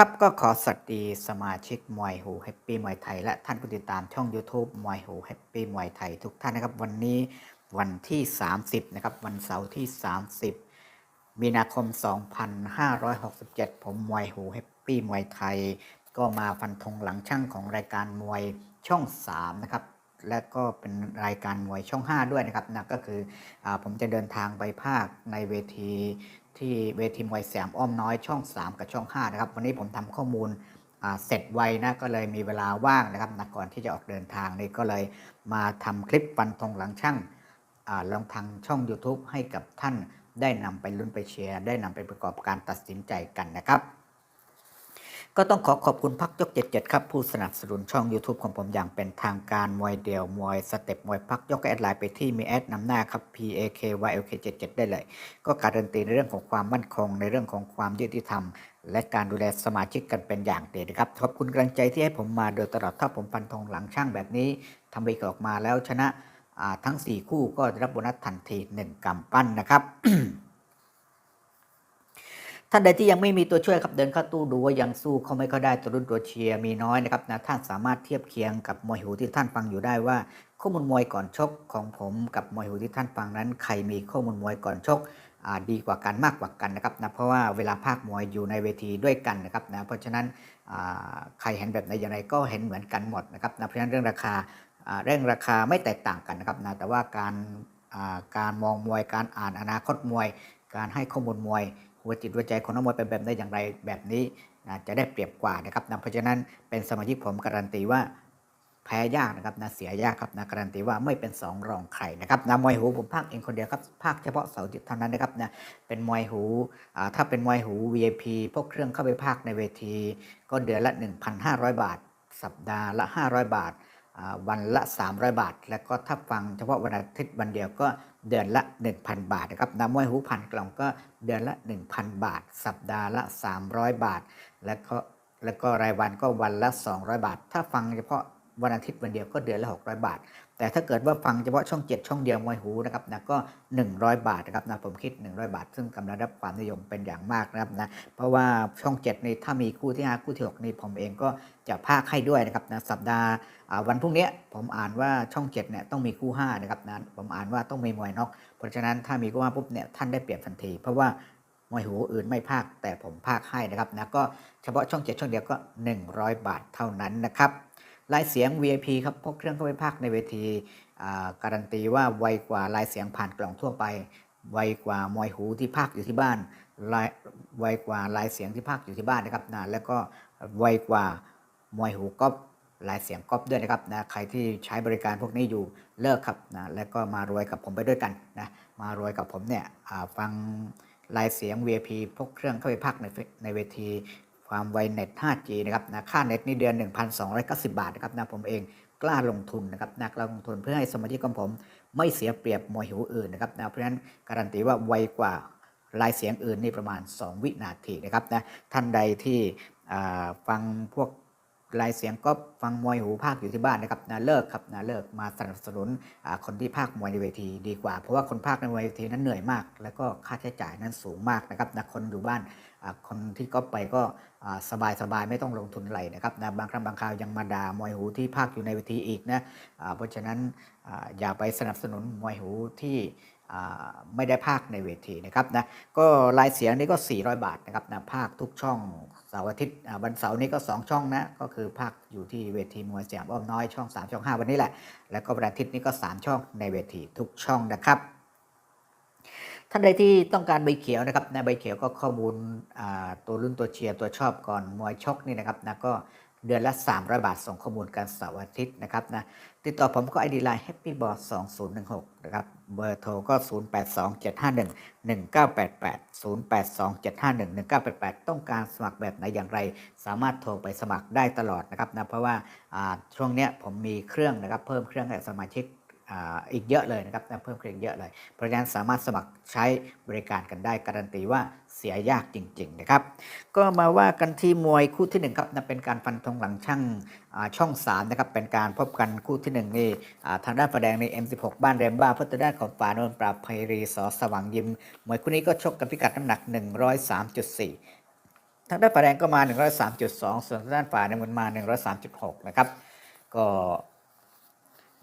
ครับก็ขอสวัสดีสมาชิกมวยหูแฮปปี้มวยไทย และท่านผู้ติดตามช่อง YouTube มวยหูแฮปปี้มวยไทยทุกท่านนะครับ วันนี้วันที่ 30 นะครับ วันเสาร์ที่ 30 มีนาคม 2567 ผมมวยหูแฮปปี้มวยไทย ก็มาฟันธงหลังช่างของรายการมวยช่อง 3 นะครับ และก็เป็นรายการมวยช่อง 5 ด้วยนะครับนะก็คืออผมจะเดินทางไปภาคในเวที ที่เวทีมวยแสมอ้อมน้อยช่อง 3 กับช่อง 5 นะครับ วันนี้ผมทำข้อมูลเสร็จไวนะก็เลยมีเวลาว่างนะครับนะก่อนที่จะออกเดินทางนี่ก็เลยมาทำคลิปฟันธงหลังช่างอลองทางช่อง YouTube ให้กับท่านได้นำไปลุ้นไปเชียร์ได้นำไปประกอบการตัดสินใจกันนะครับ ก็ต้องขอขอบคุณพักยก77ครับ ผู้สนับสนุนช่อง YouTube ของผมอย่างเป็นทางการมวยเดี่ยวมวยสเต็ปมวยพักยกแอดไลน์ไปที่มีแอดนำหน้าครับ P A K Y L K 77ได้เลย ก็การันตีในเรื่องของความมั่นคง ในเรื่องของความยุติธรรม และการดูแลสมาชิกกันเป็นอย่างดีนะครับ ขอบคุณกำลังใจที่ให้ผมมาโดยตลอดถ้าผมฟันธงหลังช่างแบบนี้ทำไปออกมาแล้วชนะทั้ง 4 คู่ก็ได้รับโบนัสทันที 1กำปั้นนะครับ ท่านใดที่ยังไม่มีตัวช่วยครับเดินเข้าตู้ดูว่ายังสู้เขาไม่เขาได้ตัวรุ่นตัวเชียร์มีน้อยนะครับนะท่านสามารถเทียบเคียงกับมวยหูที่ท่านฟังอยู่ได้ว่า ข้อมูลมวยก่อนชกของผมกับมวยหูที่ท่านฟังนั้น ใครมีข้อมูลมวยก่อนชกดีกว่ากันมากกว่ากันนะครับนะเพราะว่าเวลาภาคมวยอยู่ในเวทีด้วยกันนะครับนะเพราะฉะนั้นใครเห็นแบบไหนอย่างไรก็เห็นเหมือนกันหมดนะครับนะเพราะฉะนั้นเรื่องราคาเรื่องราคาไม่แตกต่างกันนะครับนะแต่ว่าการการมองมวยการอ่านอนาคตมวย การให้ข้อมูลมวย หัวจิตหัวใจของนักมวยเป็นแบบได้อย่างไรแบบนี้นะจะได้เปรียบกว่านะครับนะเพราะฉะนั้นเป็นสมาชิกผมการันตีว่าแพ้ยากนะครับนะเสียยากครับนะการันตีว่าไม่เป็นสองรองใครนะครับนะมวยหูผมพากเองคนเดียวครับพากเฉพาะเสาร์อาทิตเท่านั้นนะครับนะเป็นมวยหูอ่าถ้าเป็นมวยหู VIP พวกเครื่องเข้าไปพากในเวที ก็เดือนละ 1,500 บาท สัปดาห์ละ 500 บาทอ่าวันละ 300 บาท แล้วก็ถ้าฟังเฉพาะวันอาทิตย์วันเดียวก็ เดือนละ 1,000 บาทนะครับน้ำมวยหูพันกล่องก็เดือนละ 1,000 บาท สัปดาห์ละ 300 บาท แล้วก็แล้วก็รายวันก็วันละ 200 บาท ถ้าฟังเฉพาะวันอาทิตย์วันเดียวก็เดือนละ 600 บาท แต่ถ้าเกิดว่าฟังเฉพาะช่อง 7 ช่องเดียวมวยหูนะครับนะก็ 100 บาทนะครับนะผมคิด 100 บาท ซึ่งกำลังรับความนิยมเป็นอย่างมากนะครับนะเพราะว่าช่อง 7 นี่ถ้ามีคู่ที่ 5 คู่ที่ 6 นี่ผมเองก็จะพากให้ด้วยนะครับนะสัปดาห์วันพรุ่งนี้ผมอ่านว่าช่อง7เนี่ยต้องมีคู่5นะครับนะผมอ่านว่าต้องมีมวยน็อกเพราะฉะนั้นถ้ามีคู่5ปุ๊บเนี่ยท่านได้เปรียบทันที เพราะว่ามวยหูอื่นไม่พากแต่ผมพากให้นะครับนะก็เฉพาะช่อง 7 ช่องเดียวก็ 100 บาทเท่านั้นนะครับ ลายเสียง VIP ครับพกเครื่องเข้าไปพากในเวทีการันตีว่าไวกว่าลายเสียงผ่านกล่องทั่วไป ไวกว่ามวยหูที่พากอยู่ที่บ้านลายไวกว่าลายเสียงที่พากอยู่ที่บ้านนะครับนะแล้วก็ไวกว่ามวยหูก๊อปลายเสียงก๊อปด้วยนะครับนะใครที่ใช้บริการพวกนี้อยู่เลิกครับนะแล้วก็มารวยกับผมไปด้วยกันนะมารวยกับผมเนี่ยฟังลายเสียง VIP พกเครื่องเข้าไปพากในในเวที ความไวเน็ต 5G นะครับนะค่าเน็ตนี่เดือน 1,290 บาทนะครับนะผมเองกล้าลงทุนนะครับนะกล้าลงทุนเพื่อให้สมาชิกของผมไม่เสียเปรียบมวยหูอื่นนะครับนะเพราะฉะนั้นการันตีว่าไวกว่าลายเสียงอื่นนี่ประมาณ 2 วินาทีนะครับนะท่านใดที่อ่าฟังพวกลายเสียงก็ฟังมวยหูภาคอยู่ที่บ้านนะครับนะเลิกครับนะเลิกมาสนับสนุนอ่าคนที่ภาคมวยในเวทีดีกว่า เพราะว่าคนภาคในเวทีนั้นเหนื่อยมาก แล้วก็ค่าใช้จ่ายนั้นสูงมากนะครับนะคนอยู่บ้าน คนที่ก็ไปก็สบายสบายๆไม่ต้องลงทุนอะไรนะครับนะบางครั้งบางคราวยังมาด่ามวยหูที่ภาคอยู่ในเวทีอีกนะเพราะฉะนั้นอ่าอย่าไปสนับสนุนมวยหูที่ไม่ได้ภาคในเวทีนะครับนะก็รายเสียงนี่ก็ 400 บาทนะครับนะภาคทุกช่องเสาร์อาทิตย์วันเสาร์นี้ก็ 2 ช่องนะก็คือภาคอยู่ที่เวทีมวยสยามอ้อมน้อยช่อง 3 ช่อง 5 วันนี้แหละ แล้วก็วันอาทิตย์นี้ก็ 3 ช่องในเวทีทุกช่องนะครับ ท่านใดที่ต้องการใบเขียวนะครับในใบเขียวก็ข้อมูลตัวรุ่นตัวเชียร์ตัวชอบก่อนมวยชกนี่นะครับนะก็เดือนละ 300 บาท ส่งข้อมูลการเสาร์อาทิตย์นะครับนะติดต่อผมก็ไอดีไลน์ Happy b o s 2016 นะครับเบอร์โทรก็ 0827511988 0827511988 ต้องการสมัครแบบไหนอย่างไร สามารถโทรไปสมัครได้ตลอดนะครับนะเพราะว่าอ่าช่วงเนี้ยผมมีเครื่องนะครับเพิ่มเครื่องให้สมาชิก อีกเยอะเลยนะครับนะเพิ่มเครื่องเยอะเลย เพราะฉะนั้นสามารถสมัครใช้บริการกันได้การันตีว่าเสียยากจริง ๆ นะครับ ก็มาว่ากันที่มวยคู่ที่หนึ่งครับนะเป็นการฟันธงหลังช่างช่อง3นะครับเป็นการพบกันคู่ที่หนึ่งนี่ทางด้านฝ่ายแดงใน M16 บ้านเรมบ้าพัฒด้านของฝ่ายโนนปราบไพรีสอสว่างยิมมวยคู่นี้ก็ชกกันพิกัดน้ำหนัก 103.4 ทางด้านฝ่ายแดงก็มา 103.2 ส่วนทางด้านฝ่ายน้ำเงินมา 103.6 นะครับก็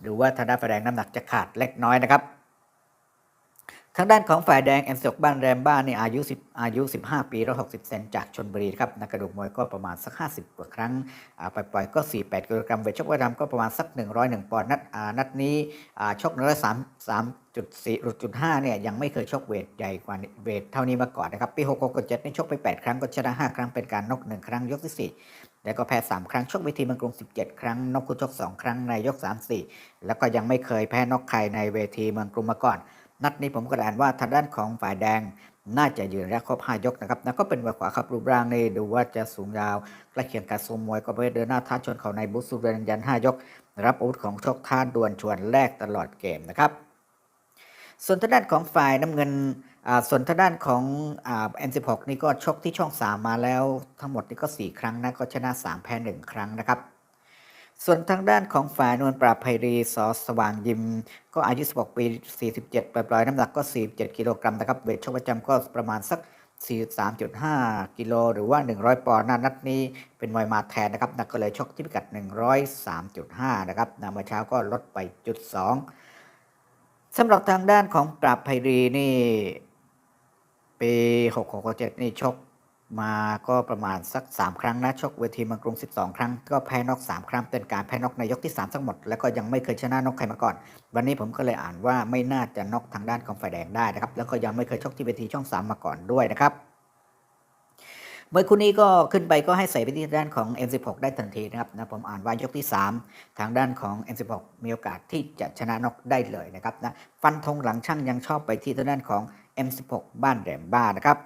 ดูว่าทางด้านฝ่ายแดงน้ำหนักจะขาดเล็กน้อยนะครับ ทางด้านของฝ่ายแดงแอมสกบ้านแรมบ้านนี่อายุ 10 อายุ 15 ปี160 เซนจากชนบุรีครับนักกระดูกมวยก็ประมาณสัก 50 กว่าครั้งอ่าปล่อยๆก็ 48 กิโลกรัมเวทชกว่ายดำก็ประมาณสัก 101 ปอนด์นัดนัดนี้อ่าชก103 3.4 5เนี่ยยังไม่เคยชกเวทใหญ่กว่าเวทเท่านี้มาก่อนนะครับ ปี66กับ7นี่ชกไป 8 ครั้งก็ชนะ 5 ครั้งเป็นการนก 1 ครั้งยกที่4 แล้วก็แพ้ 3 ครั้งชกเวทีมืองกรง17 ครั้งนอกคู่ชก 2 ครั้งในยก 3 4 แล้วก็ยังไม่เคยแพ้นอกใครในเวทีเมืองกรุงมาก่อน นัดนี้ผมก็อ่านว่าทางด้านของฝ่ายแดงน่าจะยืนระยะครบ 5 ยกนะครับแล้วก็เป็นมวยขวาครับรูปร่างนี่ดูว่าจะสูงยาวใกล้เคียงกับทรงมวยก็ไปเดินหน้าท้าชนเขาในบุษสุเรนยัน 5 ยก รับอาวุธของชกท่านดวลชวนแรกตลอดเกมนะครับ ส่วนทางด้านของฝ่ายน้ำเงิน ส่วนทางด้านของอ่า N16 นี่ก็ชกที่ช่อง 3 มาแล้วทั้งหมดนี่ก็ 4 ครั้งนะก็ชนะ 3 แพ้ 1 ครั้งนะครับ ส่วนทางด้านของฝ่ายนวลปราบไพรีสอสว่างยิม ก็อายุ 16 ปี 47ปล่อยๆน้ำหนักก็ 47 กิโลกรัมนะครับเวทชกประจำก็ประมาณสัก 43.5 กิโลหรือว่า 100 ปอนด์นนัดนี้เป็นมวยมาแทนนะครับนักก็เลยชกที่พิกัด 103.5 นะครับนะเมื่อเช้าก็ลดไปจุด2สำหรับทางด้านของปราบไพรีนี่ ปี 6667นี่ชกมาก็ประมาณสัก 3 ครั้งนะชกเวทีมืองกรุง 12 ครั้ง ก็แพ้นอก 3 ครั้งเป็นการแพ้นอกในยกที่ 3 ทั้งหมด แล้วก็ยังไม่เคยชนะนอกใครมาก่อน วันนี้ผมก็เลยอ่านว่าไม่น่าจะนอกทางด้านของฝ่ายแดงได้นะครับ แล้วก็ยังไม่เคยชกที่เวทีช่อง 3 มาก่อนด้วยนะครับมวยคู่นี้ก็ขึ้นไปก็ให้ใส่ไปที่ด้านของ M16 ได้ทันทีนะครับนะผมอ่านว่ายกที่ 3 ทางด้านของ M16 มีโอกาสที่จะชนะนอกได้เลยนะครับนะฟันธงหลังช่างยังชอบไปที่ทางด้านของ M16 บ้านแหลมบ้านะครับ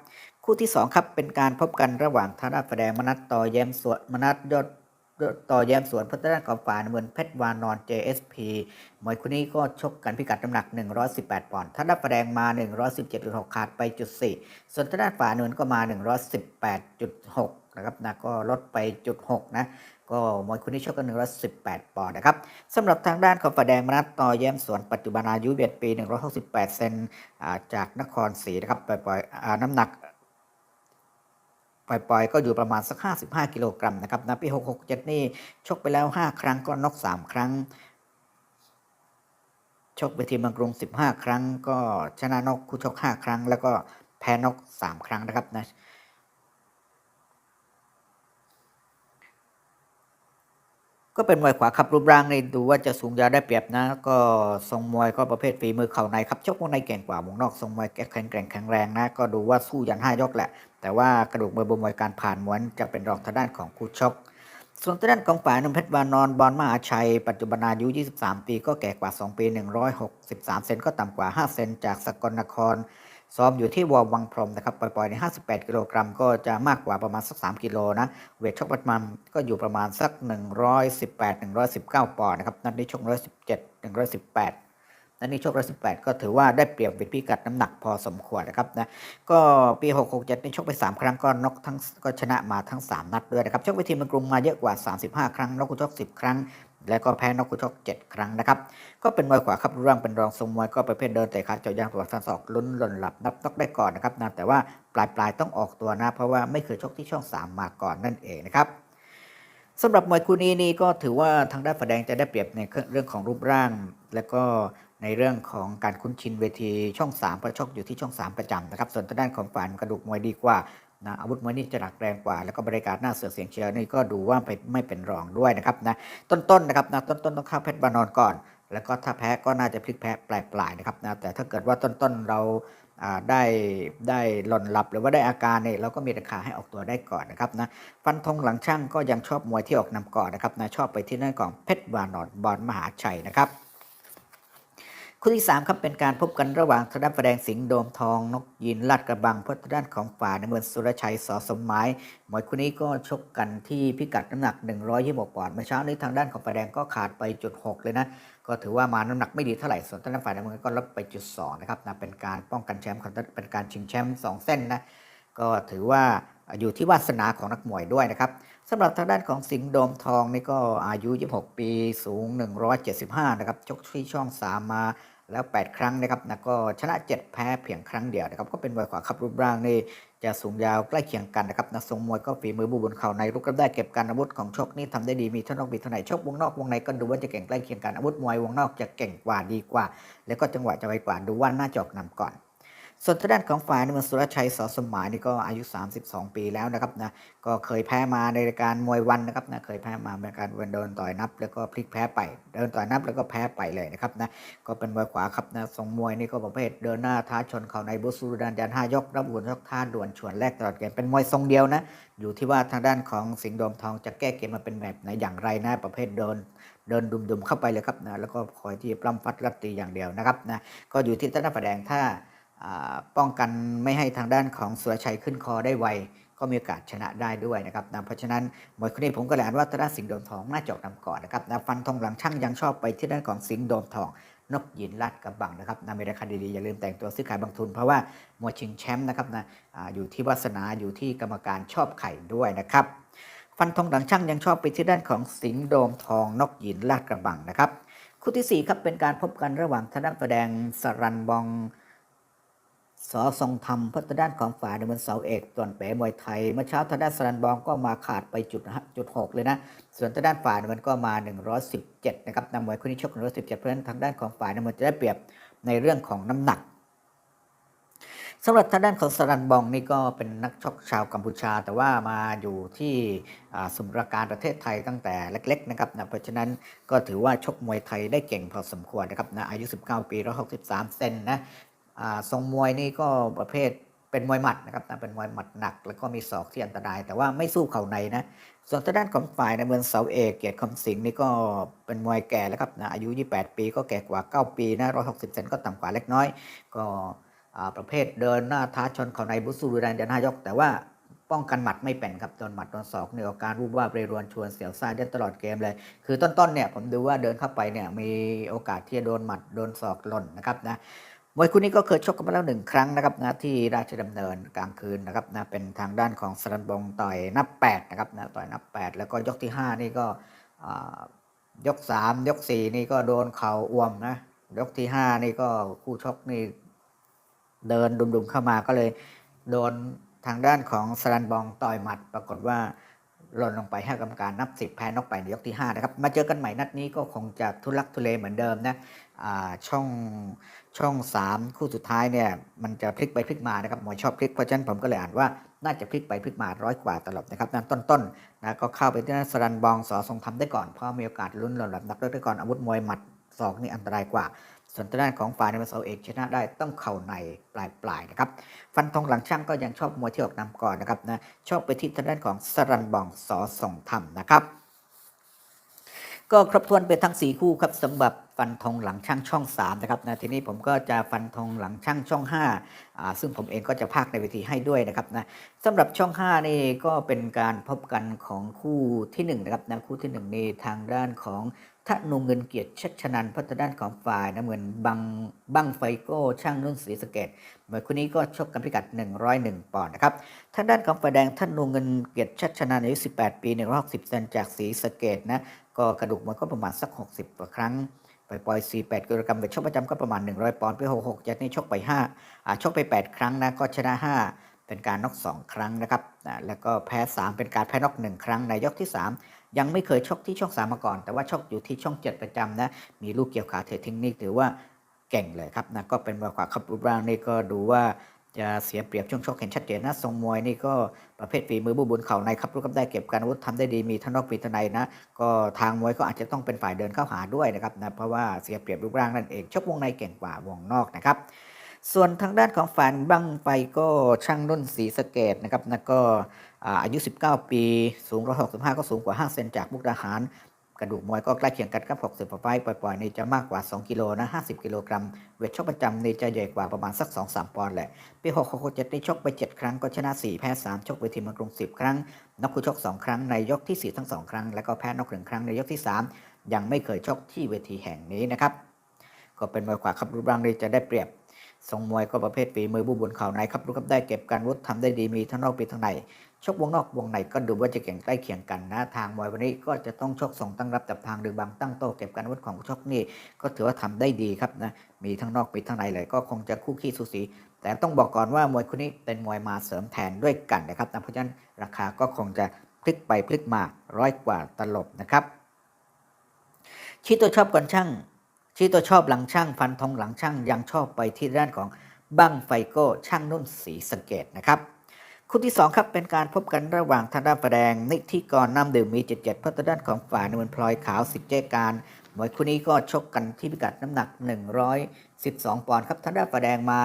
คู่ที่ 2 ครับเป็นการพบกันระหว่างธนาแสดงมนัตต่อแย้มสวนมนัตยอด ต่อแย้มสวนพัฒนาของฝ่ายน้ำเงินเพชรวานอน JSP มวยคู่นี้ก็ชกกันพิกัดน้ำหนัก 118 ปอนด์ทางด้านแสดงมา 117.6 ขาดไปจุด4ส่วนทางด้านฝ่ายน้ำเงินก็มา 118.6 นะครับนะก็ลดไปจุด6นะก็มวยคู่นี้ชกกัน 118 ปอนด์นะครับสำหรับทางด้านของฝ่ายแดงมนัตต่อแย้มสวนปัจจุบันอายุ21ปี 168 เซนอ่าจากนครศรีนะครับปล่อยๆน้ำหนัก ปล่อยๆ ก็อยู่ประมาณสัก 55 กิโลกรัมนะครับนะปี667 นี่ชกไปแล้ว 5 ครั้งก็นอก3 ครั้ง ชกไปทีเมืองกรุง 15 ครั้ง ก็ชนะนอกคู่ชก 5 ครั้ง แล้วก็แพ้นอก3 ครั้งนะครับนะ ก็เป็นมวยขวาขับรูปร่างในดูว่าจะสูงยาวได้เปรียบนะ ก็ทรงมวยก็ประเภทฝีมือเข่าในครับชกวงในเก่งกว่าวงนอกทรงมวยแข็งแกร่งแข็งแรงนะ ก็ดูว่าสู้ยันห้ายกแหละ แต่ว่ากระดูกมวยบนมวยการผ่านม้วนจะเป็นรองทางด้านของคู่ชกส่วนทางด้านของฝ่ายนมเพชรวานอนบอลมหาชัย ปัจจุบันอายุ 23 ปี ก็แก่กว่า 2 ปี 163 เซนก็ต่ำกว่า 5 เซนจากสกลนคร ซ้อมอยู่ที่วอวังพรหมนะครับปล่อยๆใน 58 กิโลกรัมก็จะมากกว่าประมาณสัก 3 กิโลนะ เวทชกประมาณก็อยู่ประมาณสัก 118 119 ปอนด์นะครับ นัดนี้ชก 117 118นัดนี้ชก118ก็ถือว่าได้เปรียบเวทพิกัดน้ำหนักพอสมควรนะครับนะก็ปี667นี่ชกไป3ครั้งก็นกทั้งก็ชนะมาทั้ง3นัดด้วยนะครับชกเวทีเมืองกรุงมาเยอะกว่า35ครั้งนกชก10ครั้ง แล้วก็แพ้นอกคู่ชก7 ครั้งนะครับ ก็เป็นมวยขวาครับรูปร่างเป็นรองทรงมวยก็ประเภทเดินเตะขาเจาะยางประวัติศาสตร์ศอกลุ้นหล่นหลับนับน็อกได้ก่อนนะครับนะแต่ว่าปลายปลายๆต้องออกตัวนะ เพราะว่าไม่เคยชกที่ช่อง 3 มาก่อนนั่นเองนะครับสำหรับมวยคู่นี้นี่ก็ถือว่าทางด้านฝ่ายแดงจะได้เปรียบในเรื่องของรูปร่าง แล้วก็ในเรื่องของการคุ้นชินเวทีช่อง3ปราะชกอยู่ที่ช่อง 3 ประจำนะครับ ส่วนทางด้านของฝ่ายกระดูกมวยดีกว่า นะอาวุธมวยนี่จะหนักแรงกว่า แล้วก็บริการหน้าเสือเสียงเชียร์นี่ก็ดูว่าไปไม่เป็นรองด้วยนะครับนะต้นๆนะครับนะต้นๆต้องเข้าเพชรบานอนก่อน แล้วก็ถ้าแพ้ก็น่าจะพลิกแพ้ปลายๆนะครับนะแต่ถ้าเกิดว่าต้นๆเราได้ได้หล่นหลับหรือว่าได้อาการเนี่ยเราก็มีราคาให้ออกตัวได้ก่อนนะครับนะฟันธงหลังช่างก็ยังชอบมวยที่ออกนำก่อนนะครับนะชอบไปที่นั่นของเพชรวานอนบอลมหาชัยนะครับ คู่ที่ 3 ครับเป็นการพบกันระหว่างทางด้านแสดงสิงห์โดมทองนกยินลาดกระบังเพราะทางด้านของฝ่ายน้ำเงินสุรชัยสอสมหมายมวยคู่นี้ก็ชกกันที่พิกัดน้ำหนัก 126ปอนด์เมื่อเช้านี้ทางด้านของฝ่ายแดงก็ขาดไปจุด6เลยนะก็ถือว่ามาน้ำหนักไม่ดีเท่าไหร่ส่วนทางด้านฝ่ายน้ำเงินก็ลดไปจุด2นะครับนะเป็นการป้องกันแชมป์เป็นการชิงแชมป์2เส้นนะก็ถือว่า อยู่ที่วาสนาของนักมวยด้วยนะครับสำหรับทางด้านของสิงห์โดมทองนี่ก็อายุ 26 ปีสูง 175 นะครับชกที่ช่อง 3 มาแล้ว 8 ครั้งนะครับนะก็ชนะ 7 แพ้เพียงครั้งเดียวนะครับก็เป็นมวยขวาครับรูปร่างนี่จะสูงยาวใกล้เคียงกันนะครับนะทรงมวยก็ฝีมือบูบนเข่าในรุกก็ได้เก็บการอาวุธของชกนี่ทำได้ดีมีท่านอกมีท่าไหนชกวงนอกวงในก็ดูว่าจะเก่งใกล้เคียงกันอาวุธมวยวงนอกจะเก่งกว่าดีกว่า แล้วก็จังหวะจะไวกว่าดูว่าน่าจออกนำก่อน ส่วนทางด้านของฝ่ายนมันสุรชัยสอสมหมายนี่ก็อายุ 32 ปีแล้วนะครับนะก็เคยแพ้มาในรายการมวยวันนะครับนะเคยแพ้มาในการเดินต่อยนับ แล้วก็พลิกแพ้ไปเดินต่อยนับแล้วก็แพ้ไปเลยนะครับนะก็เป็นมวยขวาครับนะทรงมวยนี่ก็ประเภทเดินหน้าท้าชนเข่าในบุสูดันยันห้ายกรับบุญยกท่าด่วนชวนแรกตลอดเกมเป็นมวยทรงเดียวนะอยู่ที่ว่าทางด้านของสิงห์ดมทองจะแก้เกมมาเป็นแบบไหนอย่างไรนะประเภทเดินเดินดุมๆเข้าไปเลยครับนะแล้วก็คอยที่ปล้ำฟัดรัดตีอย่างเดียวนะครับนะก็อยู่ที่ท่านนักแสดงถ้า ป้องกันไม่ให้ทางด้านของสุรชัยขึ้นคอได้ไว ก็มีโอกาสชนะได้ด้วยนะครับนะเพราะฉะนั้นมวยคู่นี้ผมก็เลยอ่านว่าทางด้าสิงห์โดมทองน่าจะออกนำก่อนนะครับนะฟันธงหลังช่างยังชอบไปที่ด้านของสิงห์โดมทองนกยินลาดกระบังนะครับนะมีราคาดีๆอย่าลืมแต่งตัวซื้อขายบางทุน เพราะว่ามวยชิงแชมป์นะครับนะออยู่ที่วาสนาอยู่ที่กรรมการชอบไข่ด้วยนะครับ ฟันธงหลังช่างยังชอบไปที่ด้านของสิงห์โดมทองนกยินลาดกระบังนะครับคู่ที่สี่ครับเป็นการพบกันระหว่างทางด้านแสดงสรันบอง สอทรงธรรมพัฒด้านของฝ่ายในมันเสาเอกต่วนเป๋มวยไทย เมื่อเช้าทางด้านสรันบองก็มาขาดไปจุดจุดหกเลยนะ ส่วนทางด้านฝ่ายในมันก็มา 117 นะครับนำมวยคู่นี้ชก117 เพราะฉะนั้นทางด้านของฝ่ายในมันจะได้เปรียบในเรื่องของน้ำหนักสำหรับทางด้านของสรันบองนี่ก็เป็นนักชกชาวกัมพูชา แต่ว่ามาอยู่ที่สมุทรการประเทศไทยตั้งแต่เล็กๆนะครับนะเพราะฉะนั้นก็ถือว่าชกมวยไทยได้เก่งพอสมควรนะครับนะอายุ 19 ปี 163 เซนนะ ทรงมวยนี่ก็ประเภทเป็นมวยหมัดนะครับเป็นมวยหมัดหนัก แล้วก็มีศอกที่อันตราย แต่ว่าไม่สู้เข่าในนะ ส่วนทางด้านของฝ่ายในเมืองเสาเอกเกียรติคำสิงนี่ก็เป็นมวยแก่แล้วครับนะอายุ 28 ปีก็แก่กว่า 9 ปีนะ160 เซนก็ต่ำกว่าเล็กน้อย ก็ประเภทเดินหน้าท้าชนเข่าในบุษูรุดันเดนห้ายก แต่ว่าป้องกันหมัดไม่เป็นครับโดนหมัดโดนศอกในอาการรูปว่าเรรวนชวนเสียวซ่ายได้ตลอดเกมเลย คือต้นๆเนี่ยผมดูว่าเดินเข้าไปเนี่ยมีโอกาสที่จะโดนหมัดโดนศอกหล่นนะครับนะ มวยคู่นี้ก็เคยชกกันมาแล้วหนึ่งครั้งนะครับนะที่ราชดำเนินกลางคืนนะครับนะเป็นทางด้านของสรันบงต่อยนับ8นะครับนะต่อยนับ 8 แล้วก็ยกที่ 5 นี่ก็อ่ายก 3 ยก 4 นี่ก็โดนเข่าอ้วมนะยกที่ 5 นี่ก็คู่ชกนี่เดินดุมๆเข้ามาก็เลยโดนทางด้านของสรันบองต่อยหมัด ปรากฏว่าหล่นลงไปให้กรรมการนับ10แพ้นกไปในยกที่ 5 นะครับ มาเจอกันใหม่นัดนี้ก็คงจะทุลักทุเลเหมือนเดิมนะช่อง ช่อง 3 คู่สุดท้ายเนี่ยมันจะพลิกไปพลิกมานะครับมวยชอบพลิกเพราะฉะนั้นผมก็เลยอ่านว่าน่าจะพลิกไปพลิกมาร้อยกว่าตลอดนะครับนั่นต้นๆนะก็เข้าไปที่นั่นสรันบองสอทรงทำได้ก่อนเพราะมีโอกาสลุ้นระดับนักเลิศได้ก่อนอาวุธมวยหมัดศอกนี่อันตรายกว่า ส่วนทางด้านของฝ่ายในมันเสาเอกชนะได้ต้องเข่าในปลายปลายนะครับฟันธงหลังช่างก็ยังชอบมวยที่ออกนำก่อนนะครับนะชอบไปที่ทางด้านของสรันบองสอทรงธรรมนะครับ ก็ครบถ้วนไปทั้ง 4 คู่ครับสำหรับฟันธงหลังช่างช่อง 3 นะครับนะทีนี้ผมก็จะฟันธงหลังช่างช่อง5อ่าซึ่งผมเองก็จะพากในเวทีให้ด้วยนะครับนะสำหรับช่อง 5 นี่ก็เป็นการพบกันของคู่ที่1นะครับนะคู่ที่1นี่ทางด้านของทะนุเงินเกียรติชัชนันพัฒด้านของฝ่ายน้ำเงินบังบังไฟโก้ช่างนุ่นศรีสเกดเมื่อคู่นี้ก็ชกกันพิกัด 101 ปอนด์นะครับทางด้านของฝ่ายแดงท่านนงเงินเกียรติชัชนาอายุ 18 ปี 160เซนจากศรีสเกดนะ ก็กระดูกมันก็ประมาณสัก 60กว่าครั้งไปปล่อย 48 กิโลกรัมไปชกประจำก็ประมาณ 100 ปอนด์ไป66จากนี้ชกไป5อ่าชกไป 8 ครั้งนะก็ชนะ 5 เป็นการน็อก 2 ครั้งนะครับแล้วก็แพ้ 3 เป็นการแพ้น็อก 1 ครั้งในยกที่ 3 ยังไม่เคยชกที่ช่อง 3 มาก่อน แต่ว่าชกอยู่ที่ช่อง 7 ประจำนะมีลูกเกี่ยวขาเททิ้งนี่ถือว่าเก่งเลยครับนะก็เป็นมวยขวาขับรูปร่างนี่ก็ดูว่า จะเสียเปรียบช่วงชกเห็นชัดเจนนะทรงมวยนี่ก็ประเภทฝีมือบูบุญเข่าในครับรู้กับได้เก็บการอาวุธทำได้ดีมีทั้งนอกมีทั้งในนะก็ทางมวยก็อาจจะต้องเป็นฝ่ายเดินเข้าหาด้วยนะครับนะเพราะว่าเสียเปรียบรูปร่างนั่นเองชกวงในเก่งกว่าวงนอกนะครับส่วนทางด้านของฝันบังไฟก็ช่างนุ่นสีสเกตนะครับนะก็อ่าอายุ 19 ปี สูง 165 ก็สูงกว่า 5 เซนจากมุกดาหาร กระดูกมวยก็ใกล้เคียงกันครับ60ปไฟปล่อยๆนี่จะมากกว่า 2 กิโลนะ 50 กิโลกรัม เวทชกประจำนี่จะใหญ่กว่าประมาณสัก 2-3 ปอนด์แหละ ปี6 6 7นี่ชกไป 7 ครั้งก็ชนะ 4 แพ้ 3 ชกเวทีเมืองกรุง 10 ครั้ง นอกคู่ชก 2 ครั้งในยกที่ 4 ทั้ง 2 ครั้ง แล้วก็แพ้นอกหนึ่งครั้งในยกที่ 3 ยังไม่เคยชกที่เวทีแห่งนี้นะครับ ก็เป็นมวยขวาครับรูปร่างนี่จะได้เปรียบทรงมวยก็ประเภทฝีมือบูบุญเข่าในครับรู้ครับได้เก็บการวุฒิทำได้ดีมีทั้งนอกปีทั้งใน ชกวงนอกวงในก็ดูว่าจะเก่งใกล้เคียงกันนะทางมวยวันนี้ก็จะต้องชกส่งตั้งรับจับทางดึงบังตั้งโต้เก็บการวุธของชกนี่ก็ถือว่าทำได้ดีครับนะมีทั้งนอกมีทั้งในเลยก็คงจะคู่ขี้สูสีแต่ต้องบอกก่อนว่ามวยคู่นี้เป็นมวยมาเสริมแทนด้วยกันนะครับนะเพราะฉะนั้นราคาก็คงจะพลิกไปพลิกมาร้อยกว่าตลบนะครับชี้ตัวชอบก่อนช่างชี้ตัวชอบหลังช่างฟันธงหลังช่างยังชอบไปที่ด้านของบั้งไฟโก้ช่างนุ่นสีสเกตนะครับ คู่ที่ 2 ครับเป็นการพบกันระหว่างทางด้านแดงนิธิกรน้ำดื่มมี 77พัฒด้านของฝ่ายนวลพลอยขาวสิทธิ์เจการมวยคู่นี้ก็ชกกันที่พิกัดน้ำหนัก 112 ปอนด์ครับทางด้านฝ่ายแดงมา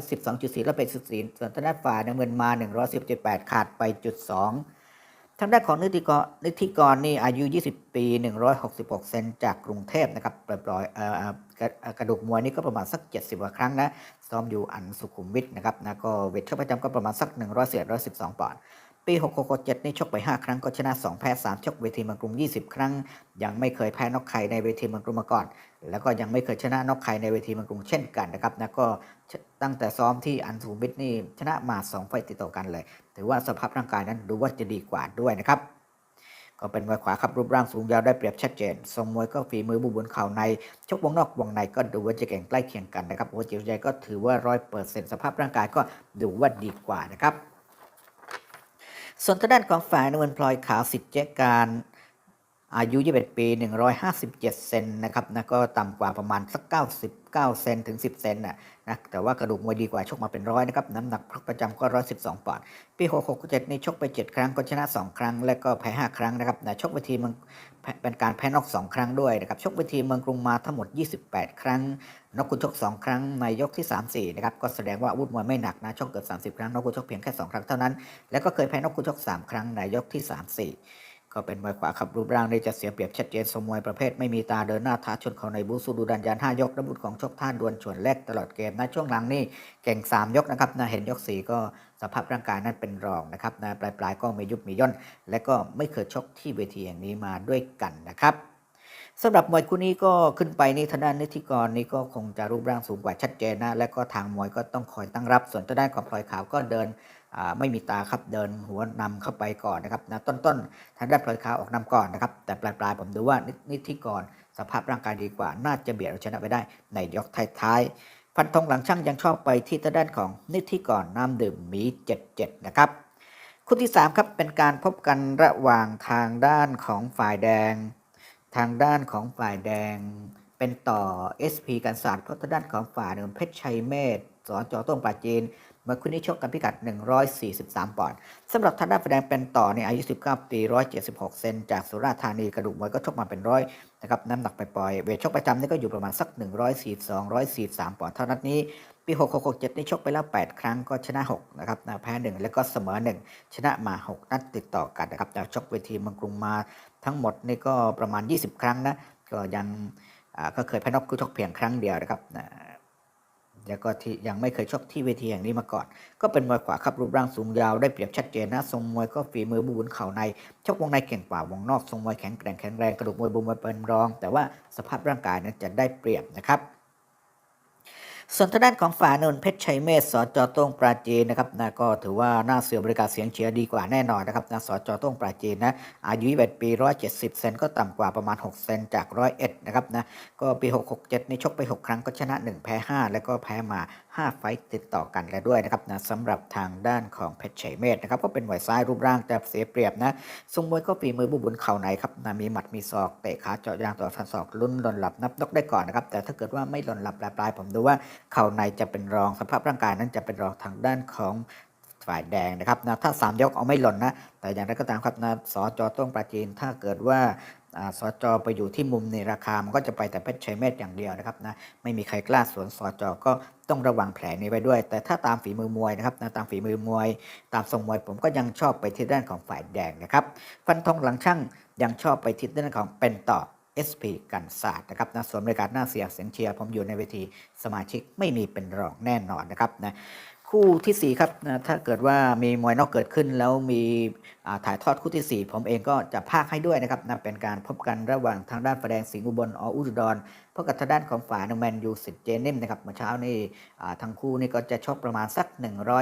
112.4 แล้วไปสุดสีส่วนทางด้านฝ่ายน้ำเงินมา 110.8 ขาดไปจุด2ทางด้านของนิติกรนิติกรนี่อายุ 20 ปี 166 เซนจากกรุงเทพนะครับปล่อยๆเอ่อเอ่อ กระดูกมวยนี่ก็ประมาณสัก 70กว่าครั้งนะซ้อมอยู่อันสุขุมวิทนะครับนะก็เวทชกประจำก็ประมาณสัก100เศษ112ปอนด์ปี6667นี่ชกไป 5 ครั้งก็ชนะ 2 แพ้ 3 ชกเวทีเมืองกรุง 20 ครั้ง ยังไม่เคยแพ้นอกใครในเวทีเมืองกรุงมาก่อน แล้วก็ยังไม่เคยชนะนอกใครในเวทีเมืองกรุงเช่นกันนะครับนะก็ตั้งแต่ซ้อมที่อันสุขุมวิทนี่ชนะมา 2 ไฟต์ติดต่อกันเลย ถือว่าสภาพร่างกายนั้นดูว่าจะดีกว่าด้วยนะครับ ก็เป็นมวยขวาครับรูปร่างสูงยาวได้เปรียบชัดเจนทรงมวยก็ฝีมือบุบนเข่าในชกวงนอกวงในก็ดูว่าจะแข่งใกล้เคียงกันนะครับหัวจิตหัวใจก็ถือว่าร้อยเปอร์เซ็นต์สภาพร่างกายก็ดูว่าดีกว่านะครับส่วนทางด้านของฝ่ายนวลพลอยขาวสิทธิ์เจการ อายุ 21 ปี 157 เซนนะครับนะก็ต่ำกว่าประมาณสัก 99 เซนถึง 10 เซนนะนะแต่ว่ากระดูกมวยดีกว่าชกมาเป็นร้อยนะครับ น้ำหนักประจำก็ 112 ปอนด์ ปี 66 7 นี่ชกไป 7 ครั้งก็ชนะ 2 ครั้ง และก็แพ้ 5 ครั้งนะครับนะชกไปทีมันเป็นการแพ้นอก 2 ครั้งด้วยนะครับ ชกไปทีเมืองกรุงมาทั้งหมด 28 ครั้งนกคุณชก 2 ครั้งในยกที่ 3 4 นะครับ ก็แสดงว่าอาวุธมวยไม่หนักนะ ชกเกิด30 ครั้ง นกคุณชกเพียงแค่ 2 ครั้งเท่านั้น แล้วก็เคยแพ้นกคุณชก 3 ครั้งในยกที่ 3 4 ก็เป็นมวยขวาขับรูปร่างได้จะเสียเปรียบชัดเจนสมวยประเภทไม่มีตาเดินหน้าท้าชนเขาในบูสูดูดันยานห้ายกระบุดของชกท่านดวลชวนแรกตลอดเกมนะช่วงหลังนี่เก่ง 3 ยกนะครับนะเห็นยก 4 ก็สภาพร่างกายนั้นเป็นรองนะครับนะปลายปลายๆก็ม่ยุบมีย่นและก็ไม่เคยชกที่เวทีอย่างนี้มาด้วยกันนะครับสำหรับมวยคู่นี้ก็ขึ้นไปนี่ทางด้านนิติกรนี่ก็คงจะรูปร่างสูงกว่าชัดเจนนะและก็ทางมวยก็ต้องคอยตั้งรับ ส่วนทางด้านของพลอยขาวก็เดิน ไม่มีตาครับเดินหัวนำเข้าไปก่อนนะครับนะต้นๆทางด้านพลอยขาวออกนำก่อนนะครับ แต่ปลายๆผมดูว่านินิธิกรสภาพร่างกายดีกว่า น่าจะเบียดเอาชนะไปได้ในยกท้ายๆฟันธงหลังช่างยังชอบไปที่ทางด้านของนิธิกรน้ำดื่มหมี 77 นะครับคู่ที่3ครับเป็นการพบกันระหว่างทางด้านของฝ่ายแดง ทางด้านของฝ่ายแดง เป็นต่อ SP กันศาสตร์เพราะทางด้านของฝ่ายหนึ่งเพชรชัยเมธสอนจอต้งปราจีน เมื่อคืนนี้ชกกันพิกัด 143 ปอนด์สำหรับทางด้านแสดงเป็นต่อในอายุ 19 ปี 176 เซนจากสุราษฎร์ธานีกระดูกมวยก็ชกมาเป็นร้อยนะครับน้ำหนักไปปล่อยเวทชกประจำนี่ก็อยู่ประมาณสัก 142 143 ปอนด์เท่านั้นนี้ปี 6667 นี่ชกไปแล้ว 8 ครั้งก็ชนะ 6 นะครับแพ้ 1 แล้วก็เสมอ 1 ชนะมา 6 นัดติดต่อกันนะครับจากชกเวทีเมืองกรุงมาทั้งหมดนี่ก็ประมาณ 20 ครั้งนะก็ยังก็เคยแพ้นอกคู่ชกเพียงครั้งเดียวนะครับ แล้วก็ที่ยังไม่เคยชกที่เวทีอย่างนี้มาก่อน ก็เป็นมวยขวาครับรูปร่างสูงยาวได้เปรียบชัดเจนนะทรงมวยก็ฝีมือบูนเข่าในชกวงในเก่งกว่าวงนอกทรงมวยแข็งแกร่งแข็งแรงกระดูกมวยบุมวยเป็นรอง แต่ว่าสภาพร่างกายนั้นจะได้เปรียบนะครับ ส่วนทางด้านของฝ่ายนนท์เพชรชัยเมธสจต้งปราจีนนะครับนะก็ถือว่าหน้าเสือบริการเสียงเชียร์ดีกว่าแน่นอนนะครับนะสจต้งปราจีนนะอายุ21ปี 170 เซนก็ต่ำกว่าประมาณ 6 เซนจาก 101 นะครับนะก็ปี 667นี่ชกไป 6 ครั้งก็ชนะ 1 แพ้ 5 แล้วก็แพ้มา 5 ไฟต์ติดต่อกันแล้วด้วยนะครับนะสำหรับทางด้านของเพชรชัยเมธนะครับก็เป็นหวยซ้ายรูปร่างจะเสียเปรียบนะทรงมวยก็ฝีมือบุบุญเข่าในครับนะมีหมัดมีศอกเตะขาเจาะยางต่อฟันศอกลุ้นหล่นหลับนับนกได้ก่อนนะครับแต่ถ้าเกิดว่าไม่หล่นหลับปลายๆผมดูว่าเข่าในจะเป็นรองสภาพร่างกายนั้นจะเป็นรองทางด้านของฝ่ายแดงนะครับนะถ้า 3 ยกเอาไม่หล่นนะ แต่อย่างไรก็ตามครับนะสจต้งปราจีนถ้าเกิดว่า อ่าสจไปอยู่ที่มุมในราคา มันก็จะไปแต่เพชรชัยเมธอย่างเดียวนะครับนะไม่มีใครกล้าสวนสจก็ต้องระวังแผลนี้ไว้ด้วย แต่ถ้าตามฝีมือมวยนะครับนะตามฝีมือมวย ตามทรงมวยผมก็ยังชอบไปที่ด้านของฝ่ายแดงนะครับฟันธงหลังช่างยังชอบไปที่ด้านของเป็นต่อ SP กันศาสตร์นะครับนะสวนบริการหน้าเสียงเสียงเชียร์ผมอยู่ในเวทีสมาชิกไม่มีเป็นรองแน่นอนนะครับนะ คู่ทีสี่ 4 ครับนะถ้าเกิดว่ามีมวยนอกเกิดขึ้น แล้วมีถ่ายทอดคู่ทีสี่ 4 ผมเองก็จะพากให้ด้วยนะครับนะเป็นการพบกันระหว่างทางด้านแดงสิงห์อุบลออุดรพบกับทางด้านของฝ่ายนแมนยูสิทธิ์เจนิมนะครับเมื่อเช้านี่อ่าทั้งคู่นี่ก็จะชกประมาณสัก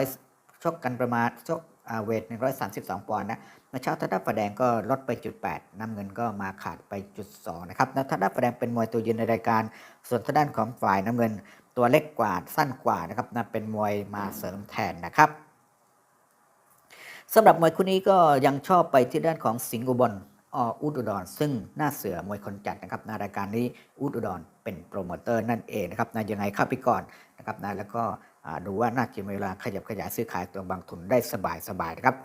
100ชกกันประมาณชกอ่าเวท 132 ปอนด์นะเมาเช้าทางด้านฝ่าแดงก็ลดไปจุด8น้ำเงินก็มาขาดไปจุด2นะครับนะทางด้านฝ่าแดงเป็นมวยตัวยืนในรายการ ส่วนทางด้านของฝ่ายน้ำเงิน ตัวเล็กกว่าสั้นกว่านะครับนะเป็นมวยมาเสริมแทนนะครับสำหรับมวยคู่นี้ก็ยังชอบไปที่ด้านของสิงห์อุบลออุดอุดรซึ่งหน้าเสือมวยคนจัดนะครับในรายการนี้อุดอุดรเป็นโปรโมเตอร์นั่นเองนะครับนะยังไงเข้าไปก่อนนะครับนะแล้วก็ดูว่าน่าจะมีเวลาขยับขยายซื้อขายตัวบางทุนได้สบายสบายนะครับ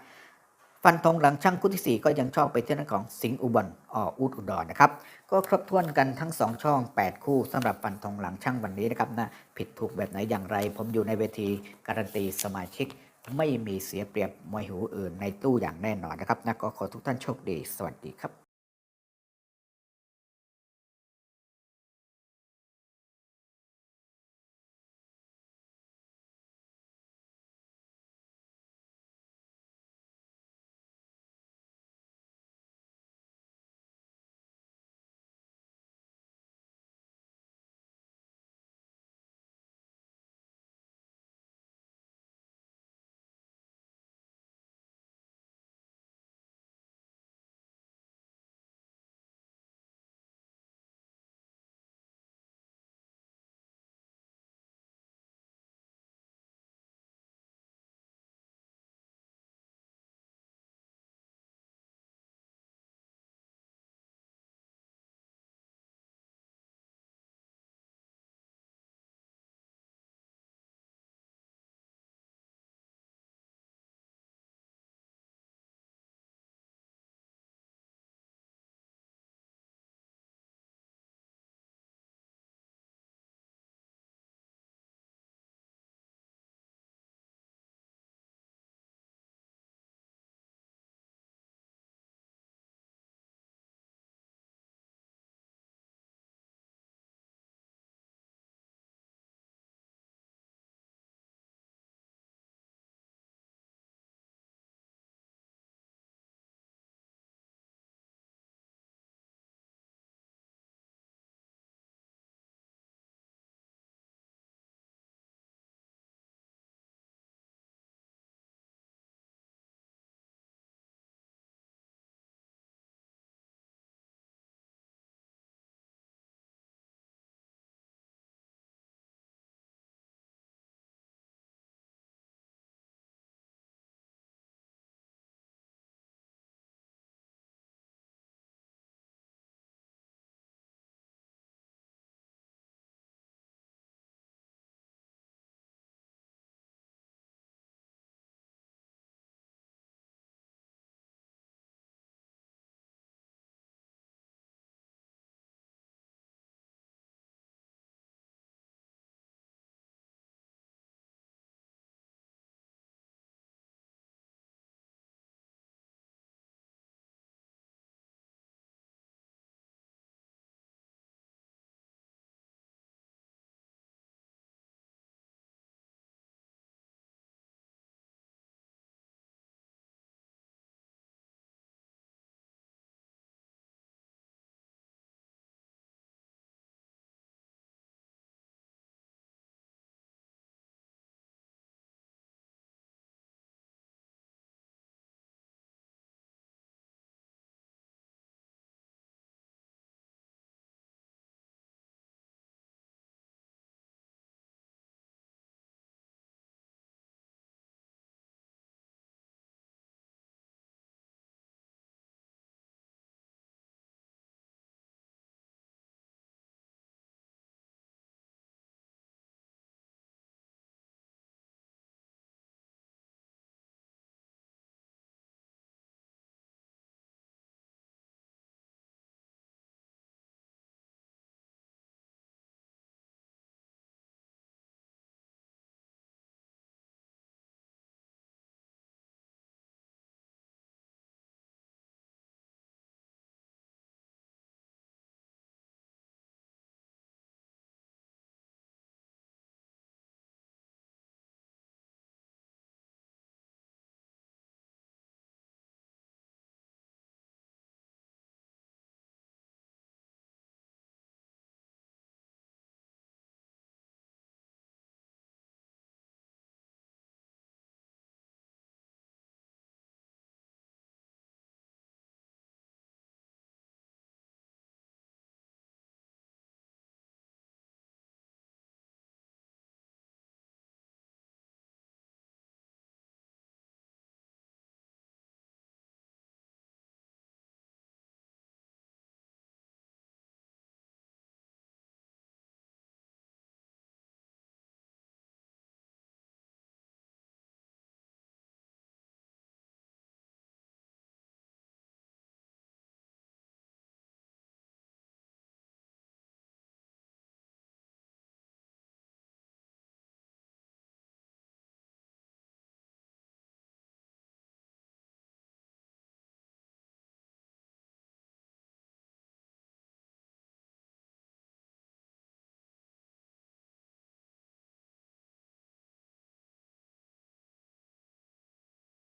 ฟันธงหลังช่างคู่ที่ 4 ก็ยังชอบไปที่ด้านของสิงห์อุบลออุดอุดรนะครับ ก็ครบถ้วนกันทั้ง 2 ช่อง 8 คู่สำหรับฟันธงหลังช่างวันนี้นะครับนะผิดถูกแบบไหนอย่างไร ผมอยู่ในเวทีการันตีสมาชิก ไม่มีเสียเปรียบมวยหูอื่นในตู้อย่างแน่นอนนะครับนะก็ขอทุกท่านโชคดี สวัสดีครับ